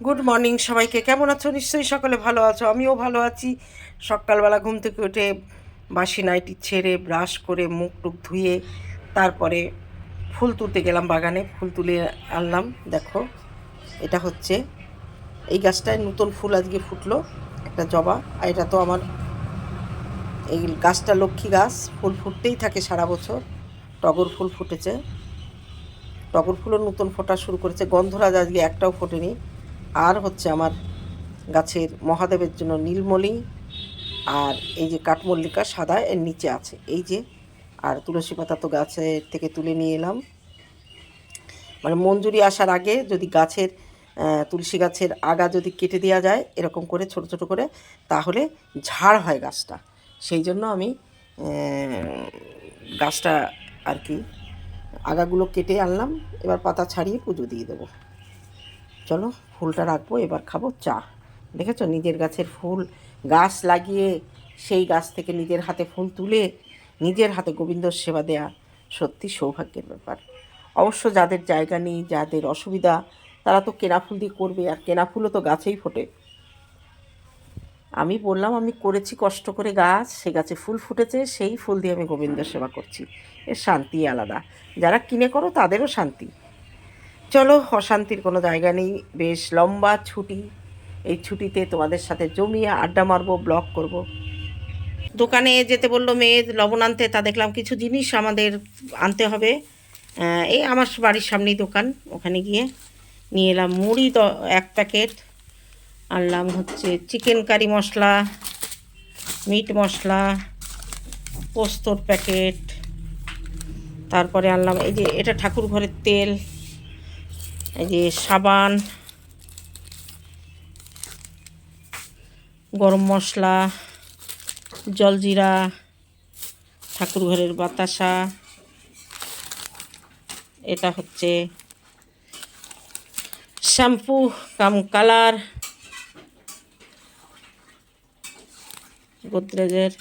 Good morning সবাইকে। কেমন আছো? নিশ্চয়ই সকলে ভালো আছো। আমিও ভালো আছি। সকালবেলা ঘুম থেকে উঠে বাসি নাইটি ছেড়ে, ব্রাশ করে, মুখ টুক ধুয়ে, তারপরে ফুল তুলতে গেলাম বাগানে। ফুল তুলে আনলাম। দেখো, এটা হচ্ছে এই গাছটায় নতুন ফুল আজকে ফুটলো, একটা জবা। আর এটা তো আমার এই গাছটা লক্ষ্মী গাছ। ফুল ফুটতেই থাকে সারা বছর। টগর ফুল ফুটেছে। টগর ফুলও নতুন ফোটা শুরু করেছে। গন্ধরাজ আজকে একটাও ফোটেনি। আর হচ্ছে আমার গাছের মহাদেবের জন্য নীলমণি আর এই যে কাঠমল্লিকা সাদা এর নিচে আছে। এই যে, আর তুলসী পাতা তো গাছের থেকে তুলে নিয়ে এলাম। মানে মঞ্জুরি আসার আগে যদি গাছের তুলসী গাছের আগা যদি কেটে দেওয়া যায় এরকম করে ছোট ছোট করে, তাহলে ঝাড় হয় গাছটা। সেই জন্য আমি গাছটা আর কি আগাগুলো কেটে আনলাম। এবার পাতা ছাড়িয়ে পুজো দিয়ে দেবো। চলো ফুলটা রাখব, এবার খাব চা। দেখেছ? নিজের গাছের ফুল, গাছ লাগিয়ে সেই গাছ থেকে নিজের হাতে ফুল তুলে নিজের হাতে গোবিন্দ সেবা দেয়া সত্যি সৌভাগ্যের ব্যাপার। অবশ্য যাদের জায়গা নেই, যাদের অসুবিধা, তারা তো কেনা ফুল দিয়ে করবে, আর কেনা ফুলও তো গাছেই ফোটে। আমি বললাম, আমি করেছি কষ্ট করে গাছ, সে গাছে ফুল ফুটেছে, সেই ফুল দিয়ে আমি গোবিন্দ সেবা করছি। এর শান্তি আলাদা। যারা কিনে করো, তাদেরও শান্তি। চলো, অশান্তির কোনো জায়গা নেই। বেশ লম্বা ছুটি। এই ছুটিতে তোমাদের সাথে জমিয়ে আড্ডা মারবো, ব্লগ করব। দোকানে যেতে বলল মেয়ে, লবণ আনতে, তা দেখলাম কিছু জিনিস আমাদের আনতে হবে। এই আমার বাড়ির সামনেই দোকান, ওখানে গিয়ে নিয়ে এলাম মুড়ি দ, এক প্যাকেট। আনলাম হচ্ছে চিকেন কারি মশলা, মিট মশলা, পোস্তর প্যাকেট। তারপরে আনলাম, এই যে এটা ঠাকুর ঘরের তেল। এই যে সাবান, গরম মশলা, জলজিরা ঠাকুর ঘরের বাতাসা, এটা হচ্ছে শ্যাম্পু, কাম কালার, গোদরেজের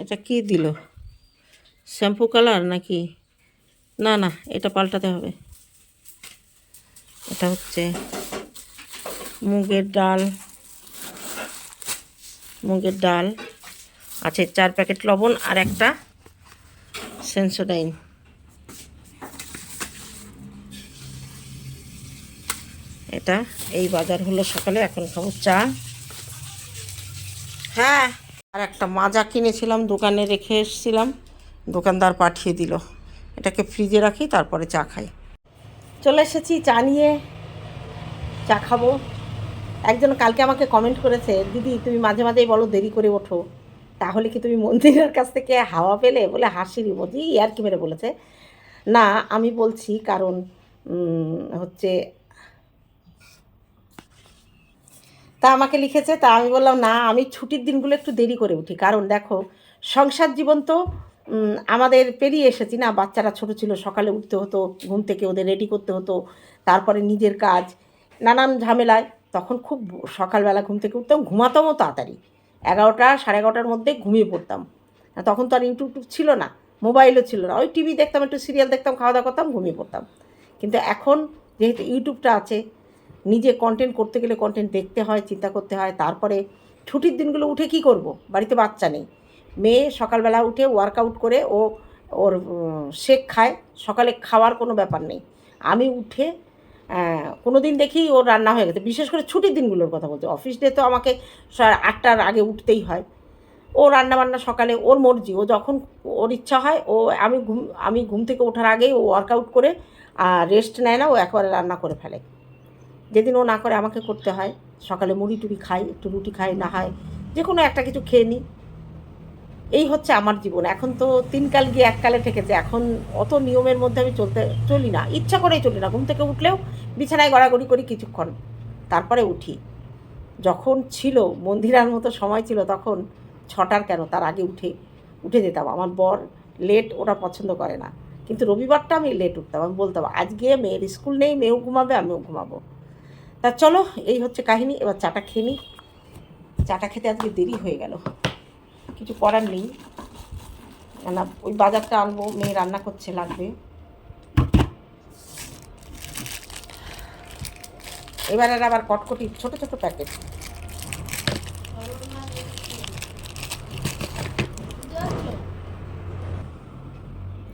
এটা কি দিল? শ্যাম্পু কালার নাকি? না না, এটা পাল্টাতে হবে। এটা হচ্ছে মুগের ডাল। মুগের ডাল। আছে চার প্যাকেট লবণ আর একটা সেন্সোডাইন। এটা এই বাজার হলো সকালে, এখন খাব চা। হ্যাঁ। আর একটা মাজা কিনেছিলাম, দোকানে রেখে এসেছিলাম। দোকানদার পাঠিয়ে দিল। এটাকে ফ্রিজে রাখি, তারপরে চা খাই। চলে এসেছি, চা নিয়ে চা খাব। একজন কালকে আমাকে কমেন্ট করেছে, দিদি, তুমি মাঝে মাঝেই বলো দেরি করে ওঠো। তাহলে কি তুমি মন্দিরের কাছ থেকে হাওয়া পেলে? বলে হাসির ইমোজি আর কি মেরে বলেছে। না, আমি বলছি কারণ হচ্ছে তা আমাকে লিখেছে, তা আমি বললাম, না, আমি ছুটির দিনগুলো একটু দেরি করে উঠি। কারণ দেখো, সংসার জীবন তো আমাদের পেরিয়ে এসেছি না। বাচ্চারা ছোট ছিল, সকালে উঠতে হতো, ঘুম থেকে ওদের রেডি করতে হতো, তারপরে নিজের কাজ, নানান ঝামেলায়। তখন খুব সকালবেলা ঘুম থেকে উঠতাম ঘুমাতামও তাড়াতাড়ি। এগারোটা, সাড়ে এগারোটার মধ্যে ঘুমিয়ে পড়তাম। তখন তো আর ইউটিউব ছিল না, মোবাইলও ছিল না। ওই টিভি দেখতাম, একটু সিরিয়াল দেখতাম, খাওয়া দাওয়া করতাম, ঘুমিয়ে পড়তাম। কিন্তু এখন যেহেতু ইউটিউবটা আছে নিজে কন্টেন্ট করতে গেলে কন্টেন্ট দেখতে হয়, চিন্তা করতে হয়, তারপরে ছুটির দিনগুলো উঠে কি করব? বাড়িতে বাচ্চা নেই। মেয়ে সকালবেলা উঠে ওয়ার্কআউট করে ও, ওর শেক খায়। সকালে খাওয়ার কোনো ব্যাপার নেই। আমি উঠে কোনো দিন দেখি ওর রান্না হয়ে গেছে। বিশেষ করে ছুটির দিনগুলোর কথা বলছি। অফিস ডে তো আমাকে আটটার আগে উঠতেই হয়। ও রান্না বান্না সকালে, ওর মর্জি। ও যখন ওর ইচ্ছা হয়, ও, আমি ঘুম আমি ঘুম থেকে ওঠার আগেই ও ওয়ার্কআউট করে আর রেস্ট নেয় না, ও একবারে রান্না করে ফেলে। যেদিন ও না করে আমাকে করতে হয়, সকালে মুড়ি টুড়ি খাই, একটু রুটি খাই, না হয় যে কোনো একটা কিছু খেয়ে নিই এই হচ্ছে আমার জীবন। এখন তো তিনকাল গিয়ে এককালে ঠেকেছে। এখন অত নিয়মের মধ্যে আমি চলতে, চলি না। ইচ্ছা করেই চলি না। ঘুম থেকে উঠলেও বিছানায় গড়াগড়ি করি কিছুক্ষণ। তারপরে উঠি। যখন ছিল, মন্দিরার মতো সময় ছিল, তখন ছটার কেন? তার আগে উঠে উঠে যেতাম। আমার বর লেট ওরা পছন্দ করে না। কিন্তু রবিবারটা আমি লেট উঠতাম। আমি বলতাম, আজকে মেয়ের স্কুল নেই, মেয়েও ঘুমাবে, আমিও ঘুমাবো। তা চলো, এই হচ্ছে কাহিনী, এবার চাটা খেয়ে নিই। চাটা খেতে আজকে দেরি হয়ে গেল। কিছু করার নেই। না, ওই বাজারটা আনব, মেয়ে রান্না করছে, লাগবে। এবারের আবার কটকটি, ছোট ছোট প্যাকেট।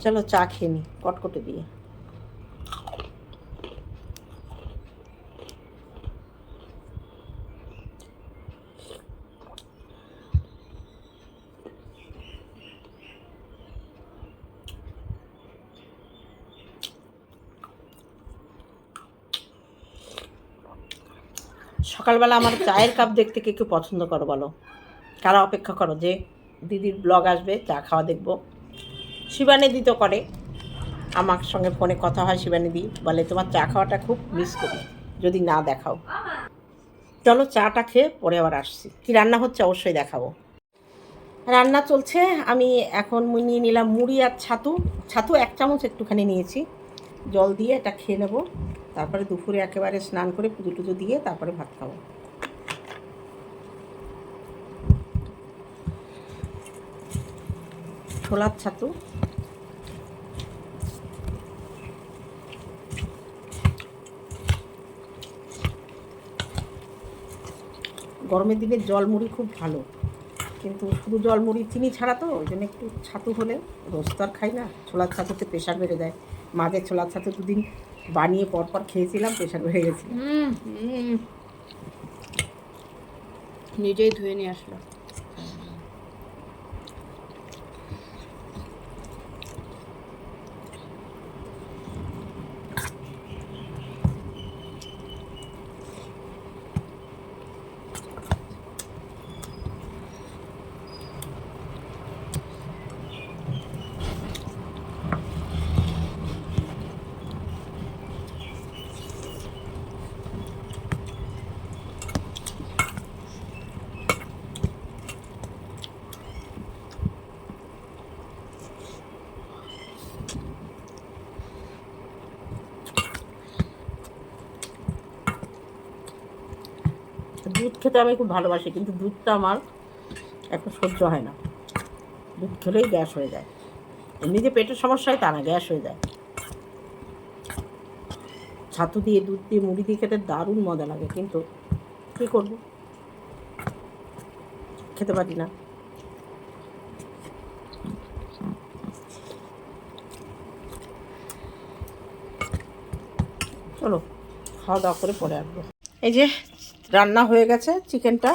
চলো চা খেয়ে নি কটকটি দিয়ে। সকালবেলা আমার চায়ের কাপ দেখতে কে কেউ পছন্দ করো বলো? কারা অপেক্ষা করো? যে দিদির ব্লগ আসবে, চা খাওয়া দেখব। শিবানিদি তো করে। আমার সঙ্গে ফোনে কথা হয়, শিবানিদি বলে, তোমার চা খাওয়াটা খুব মিস করি। যদি না দেখাও। চলো চাটা খেয়ে পরে আবার আসছি। কি রান্না হচ্ছে অবশ্যই দেখাবো। রান্না চলছে। আমি এখন নিয়ে নিলাম মুড়ি আর ছাতু। ছাতু এক চামচ একটুখানি নিয়েছি। জল দিয়ে এটা খেয়ে নেব। তারপরে দুপুরে একেবারে স্নান করে পুজো টুজো দিয়ে তারপরে ভাত খাব। ছোলার ছাতু। গরমের দিনে জল মুড়ি খুব ভালো, কিন্তু শুধু জল মুড়ি চিনি ছাড়া তো, ওই জন্য একটু ছাতু হলে রোজ তো আর খাই না। ছোলার ছাতুতে প্রেশার বেড়ে যায়। মাঝে ছোলার ছাতু দুদিন বানিয়ে পরপর খেয়েছিলাম প্রেশার হয়ে গেছে হুম হুম। নিজেই ধুয়ে নিয়ে আসলো দুধ খেতে আমি খুব ভালোবাসি, কিন্তু দুধটা আমার এখন সহ্য হয় না। দুধ খেলেই গ্যাস হয়ে যায়। এমনি যে পেটের সমস্যা হয় তা না, গ্যাস হয়ে যায়। ছাতু দিয়ে, দুধ দিয়ে, মুড়ি দিয়ে খেতে দারুণ মজা লাগে, কিন্তু কী করব? খেতে পারি না। চলো, খাওয়া দাওয়া করে পরে আসব। এই যে রান্না হয়ে গেছে চিকেনটা।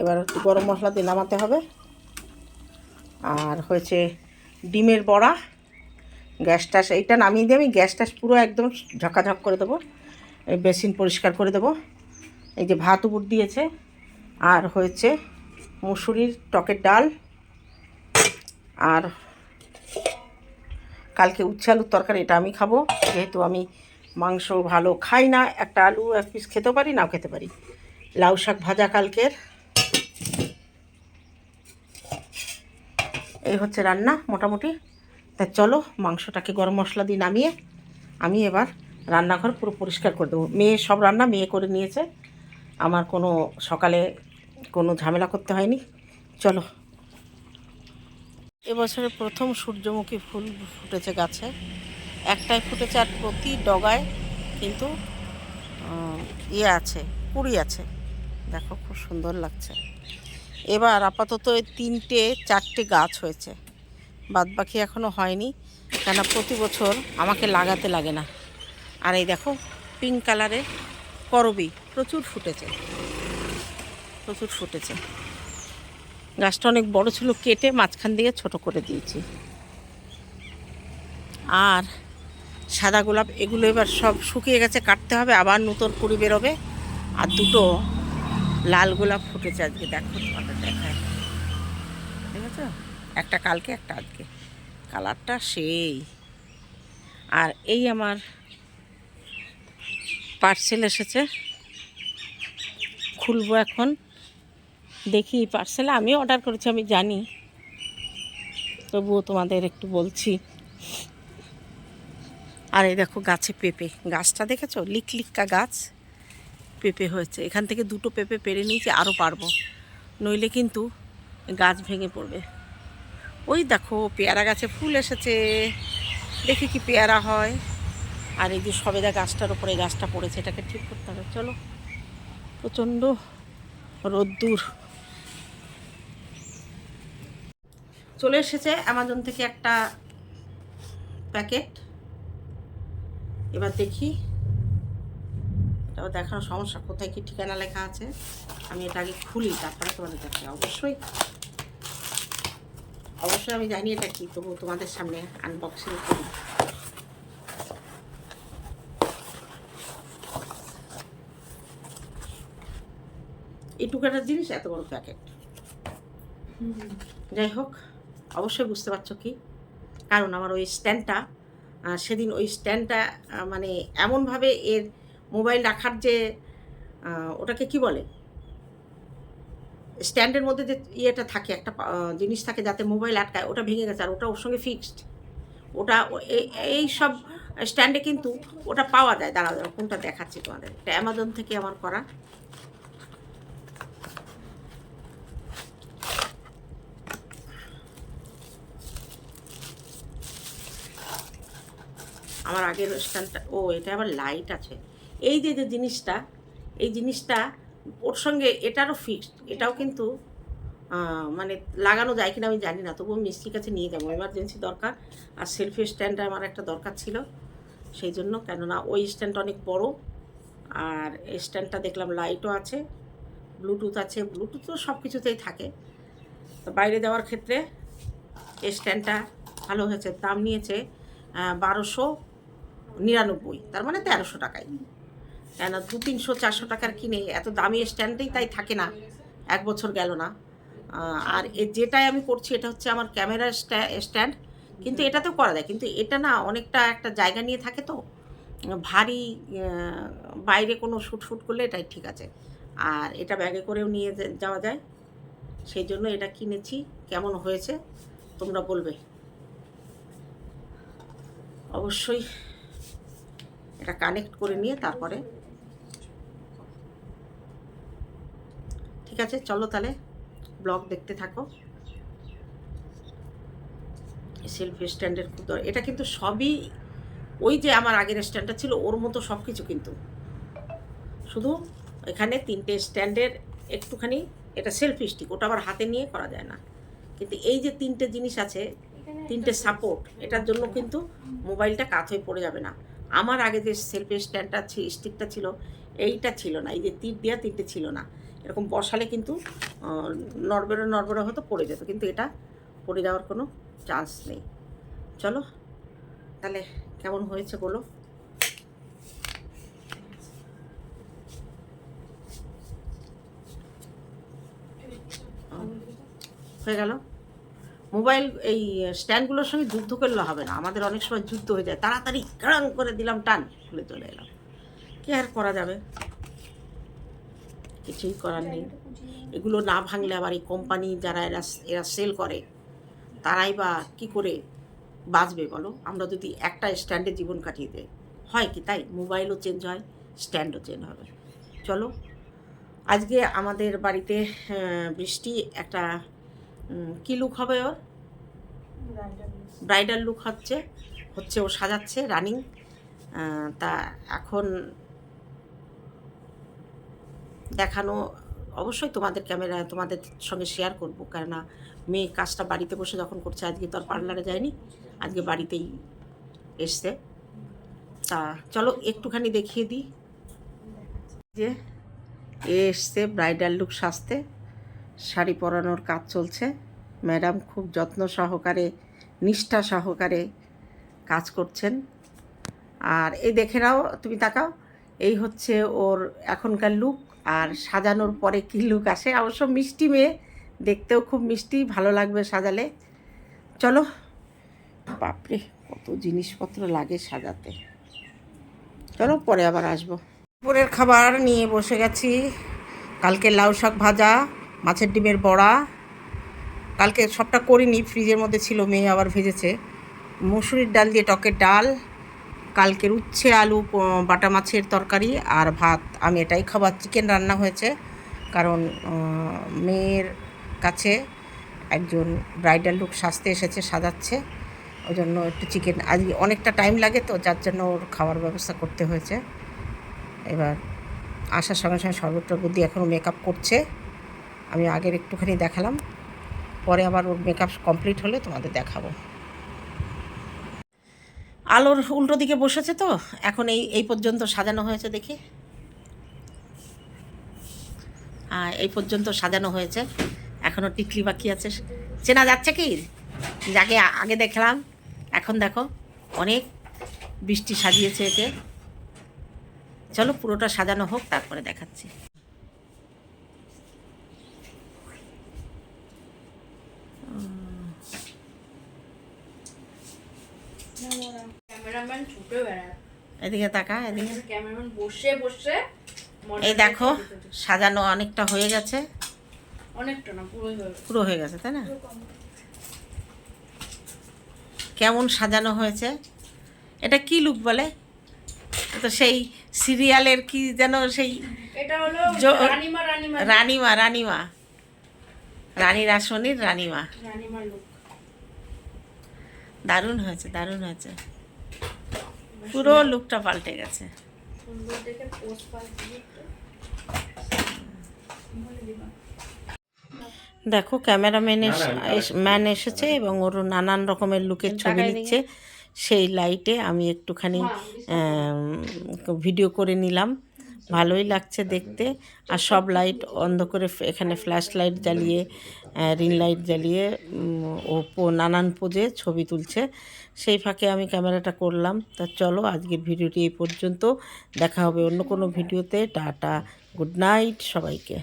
এবার একটু গরম মশলা দিয়ে নামাতে হবে। আর হয়েছে ডিমের বড়া। গ্যাসটা এইটা নামিয়ে দিয়ে আমি গ্যাসটা পুরো একদম ঝকাঝক করে দেবো। এই বেসিন পরিষ্কার করে দেবো। এই যে ভাত উপর দিয়েছে। আর হয়েছে মুসুরির টকের ডাল। আর কালকে উচ্ছে আলুর তরকারি, এটা আমি খাব। যেহেতু আমি মাংস ভালো খাই না, একটা আলু এক পিস খেতে পারি, নাও খেতে পারি। লাউ শাক ভাজা কালকের। এই হচ্ছে রান্না মোটামুটি। তা চলো মাংসটাকে গরম মশলা দিয়ে নামিয়ে আমি এবার রান্নাঘর পুরো পরিষ্কার করে দেবো। মেয়ে সব রান্না মেয়ে করে নিয়েছে। আমার কোনো সকালে কোনো ঝামেলা করতে হয়নি। চলো। এবছরে প্রথম সূর্যমুখী ফুল ফুটেছে গাছে। একটাই ফুটেছে আর প্রতি ডগায় কিন্তু ইয়ে আছে, কুড়ি আছে। দেখো খুব সুন্দর লাগছে। এবার আপাতত এই তিনটে, চারটে গাছ হয়েছে। বাদ বাকি এখনও হয়নি কেন প্রতি বছর আমাকে লাগাতে লাগে না। আর এই দেখো পিঙ্ক কালারের করবি, প্রচুর ফুটেছে। প্রচুর ফুটেছে। গাছটা অনেক বড় ছিল, কেটে মাঝখান দিয়ে ছোট করে দিয়েছি। আর সাদা গোলাপ, এগুলো এবার সব শুকিয়ে গেছে, কাটতে হবে, আবার নতুন কুড়ি বেরোবে। আর দুটো লাল গোলাপ ফুটেছে আজকে, দেখো তোমাদের দেখায়। ঠিক আছে একটা কালকে, একটা আজকে। কালারটা সেই। আর এই আমার পার্সেল এসেছে। খুলবো এখন। দেখি পার্সেলে আমি অর্ডার করেছি, আমি জানি। তবুও তোমাদের একটু বলছি। আর এই দেখো গাছে পেঁপে। গাছটা দেখেছ? লিকলিক্কা গাছ পেঁপে হয়েছে। এখান থেকে দুটো পেঁপে পেরে নিয়েছি আরও পারব। নইলে কিন্তু গাছ ভেঙে পড়বে। ওই দেখো, পেয়ারা গাছে ফুল এসেছে। দেখি কি পেয়ারা হয়। আর এই যে সবেদা গাছটার এই গাছটা পড়েছে, এটাকে ঠিক করতে হবে। চলো। প্রচণ্ড রোদ্দুর। চলে এসেছে অ্যামাজন থেকে একটা প্যাকেট। এবার দেখি। এটাও দেখার সমস্যা কোথায় কি ঠিকানা লেখা আছে? আমি এটা আগে খুলি তারপরে তোমাদের দেখি অবশ্যই অবশ্যই আমি জানি এটা কি তবু তোমাদের সামনে আনবক্সিং করি। এইটুকু একটা জিনিস এত বড় প্যাকেট। যাই হোক অবশ্যই বুঝতে পারছ কি? কারণ আমার ওই স্ট্যান্ডটা সেদিন ওই স্ট্যান্ডটা মানে এমনভাবে এর মোবাইল রাখার যে ওটাকে কি বলে? স্ট্যান্ডের মধ্যে যে ইয়েটা থাকে একটা জিনিস থাকে যাতে মোবাইল আটকায় ওটা ভেঙে গেছে আর ওটা ওর সঙ্গে ফিক্সড ওটা এই- সব স্ট্যান্ডে কিন্তু ওটা পাওয়া যায়। দাঁড়াও দাঁড়াও, কোনটা দেখাচ্ছি তোমাদের? এটা অ্যামাজন থেকে আমার করা। আমার আগের স্ট্যান্ডটা, ও, এটা আবার লাইট আছে। এই যে যে জিনিসটা, এই জিনিসটা ওর সঙ্গে এটারও ফিক্সড এটাও কিন্তু মানে লাগানো যায় কিনা আমি জানি না, তবুও মিস্ত্রির কাছে নিয়ে যাব। এমার্জেন্সি দরকার, আর সেলফি স্ট্যান্ডটা আমার একটা দরকার ছিল, সেই জন্য, কেননা ওই স্ট্যান্ডটা অনেক বড়, আর স্ট্যান্ডটা দেখলাম লাইটও আছে ব্লুটুথ আছে ব্লুটুথ তো সব কিছুতেই থাকে। তো বাইরে যাওয়ার ক্ষেত্রে এই স্ট্যান্ডটা ভালো হয়েছে, দাম নিয়েছে বারোশো নিরানব্বই, তার মানে তেরোশো টাকায়। কেন দু তিনশো, চারশো টাকার কিনে এত দামি স্ট্যান্ডেই তাই থাকে না। এক বছর গেল না। আর যেটাই আমি করছি, এটা হচ্ছে আমার ক্যামেরা স্ট্যান্ড। কিন্তু এটাতেও করা যায়। কিন্তু এটা না অনেকটা একটা জায়গা নিয়ে থাকে তো। ভারী বাইরে কোনো শ্যুট শ্যুট করলে এটাই ঠিক আছে। আর এটা ব্যাগে করেও নিয়ে যাওয়া যায়। সেই জন্য এটা কিনেছি। কেমন হয়েছে, তোমরা বলবে। অবশ্যই। এটা কানেক্ট করে নিয়ে তারপরে ঠিক আছে চলো তাহলে ব্লগ দেখতে থাকো। সেলফি স্ট্যান্ডের খুব দরকার এটা কিন্তু সবই ওই যে আমার আগের স্ট্যান্ডটা ছিল ওর মতো সব কিছু কিন্তু। শুধু এখানে তিনটে স্ট্যান্ডের একটুখানি এটা সেলফি স্টিক ওটা আবার হাতে নিয়ে করা যায় না। কিন্তু এই যে তিনটে জিনিস আছে তিনটে সাপোর্ট এটার জন্য কিন্তু মোবাইলটা কাত হয়ে পড়ে যাবে না। আমার আগে যে সেলফি স্ট্যান্ডটা স্টিকটা ছিল, এইটা ছিল না, এই যে তীর দেওয়া তিনটে ছিল না। এরকম বসালে কিন্তু নড়বড়ে নড়বড়ে হতো পড়ে যেত, কিন্তু এটা পড়ে যাওয়ার কোনো চান্স নেই। চলো, তাহলে কেমন হয়েছে বলো? হয়ে গেল? মোবাইল, এই স্ট্যান্ডগুলোর সঙ্গে যুদ্ধ করলে হবে না। আমাদের অনেক সময় যুদ্ধ হয়ে যায়। তাড়াতাড়ি কাড়াং করে দিলাম, টান, খুলে চলে এলাম। কি আর করা যাবে? কিছুই করার নেই। এগুলো না ভাঙলে আবার এই কোম্পানি যারা এরা এরা সেল করে, তারাই বা কি করে বাঁচবে বলো? আমরা যদি একটা স্ট্যান্ডে জীবন কাটিয়ে দেয় হয় কি তাই? মোবাইলও চেঞ্জ হয়, স্ট্যান্ডও চেঞ্জ হবে। চলো, আজকে আমাদের বাড়িতে বৃষ্টি একটা কি লুক হবে ওর? ব্রাইডাল লুক হচ্ছে হচ্ছে ও সাজাচ্ছে রানিং তা এখন দেখানো, অবশ্যই তোমাদের ক্যামেরা তোমাদের সঙ্গে শেয়ার করব। কেননা মেয়ে কাজটা বাড়িতে বসে যখন করছে, আজকে তো আর পার্লারে যায়নি, আজকে বাড়িতেই এসছে। তা চলো একটুখানি দেখিয়ে দিই। যে এ এসছে ব্রাইডাল লুক সাজতে। শাড়ি পরানোর কাজ চলছে। ম্যাডাম খুব যত্ন সহকারে, নিষ্ঠা সহকারে কাজ করছেন। আর এই দেখে নাও, তুমি তাকাও। এই হচ্ছে ওর এখনকার লুক আর সাজানোর পরে কী লুক আসে। অবশ্য মিষ্টি মেয়ে, দেখতেও খুব মিষ্টি, ভালো লাগবে সাজালে। চলো। বাপরে, কত জিনিসপত্র লাগে সাজাতে। চলো, পরে আবার আসব। দুপুরের খাবার নিয়ে বসে গেছি। কালকে লাউ শাক ভাজা। মাছের ডিমের বড়া। কালকে সবটা করিনি, ফ্রিজের মধ্যে ছিল, মেয়ে আবার ভেজেছে। মুসুরির ডাল দিয়ে টকের ডাল, কালকের উচ্ছে আলু বাটা মাছের তরকারি আর ভাত। আমি এটাই খাবার চিকেন রান্না হয়েছে। কারণ মেয়ের কাছে একজন ব্রাইডাল লুক সাজতে এসেছে, সাজাচ্ছে। ওই জন্য একটু চিকেন আজ অনেকটা টাইম লাগে তো, যার জন্য ওর খাওয়ার ব্যবস্থা করতে হয়েছে। এবার, আসার সঙ্গে সঙ্গে শরবত টরবত দিয়ে এখনও মেকআপ করছে। আমি আগের একটুখানি দেখালাম, পরে আবার ওর মেকআপ কমপ্লিট হলে তোমাদের দেখাবো। আলোর উল্টো দিকে বসেছে তো, এখন এই এই পর্যন্ত সাজানো হয়েছে দেখি। এই পর্যন্ত সাজানো হয়েছে এখনও টিকলি বাকি আছে। চেনা যাচ্ছে কি? যাকে আগে দেখলাম, এখন দেখো, অনেক বৃষ্টি সাজিয়েছে এতে। চলো পুরোটা সাজানো হোক, তারপরে দেখাচ্ছি। ক্যামেরাম্যান ছুটে বেড়ায়। এদিকে তাকা এদিকে। ক্যামেরাম্যান বসে বসে এই দেখো সাজানো অনেকটা হয়ে গেছে। অনেকটা না পুরোই পুরো হয়ে গেছে তাই না? কেমন সাজানো হয়েছে? এটা কি লুক বলে? তো সেই সিরিয়ালের কি যেন সেই এটা হলো রানিমা রানিমা। রানীমা রানীমা। রানী রাসমণির রানীমা। রানিমার লুক দারুণ হয়েছে দারুণ হয়েছে। পুরো লুকটা পাল্টে গেছে। সুন্দর দেখে ক্যামেরাম্যান ম্যান এসেছে এবং ওর নানান রকমের লুকের ছবি নিচ্ছে। সেই লাইটে আমি একটুখানি ভিডিও করে নিলাম। ভালোই লাগছে দেখতে। আর সব লাইট অন্ধ করে এখানে ফ্ল্যাশ লাইট জ্বালিয়ে রিং লাইট জ্বালিয়ে ও নানান পোজে ছবি তুলছে। সেই ফাঁকে আমি ক্যামেরাটা করলাম। তা চলো আজকের ভিডিওটি এই পর্যন্ত। দেখা হবে অন্য কোনো ভিডিওতে। টাটা গুড নাইট সবাইকে।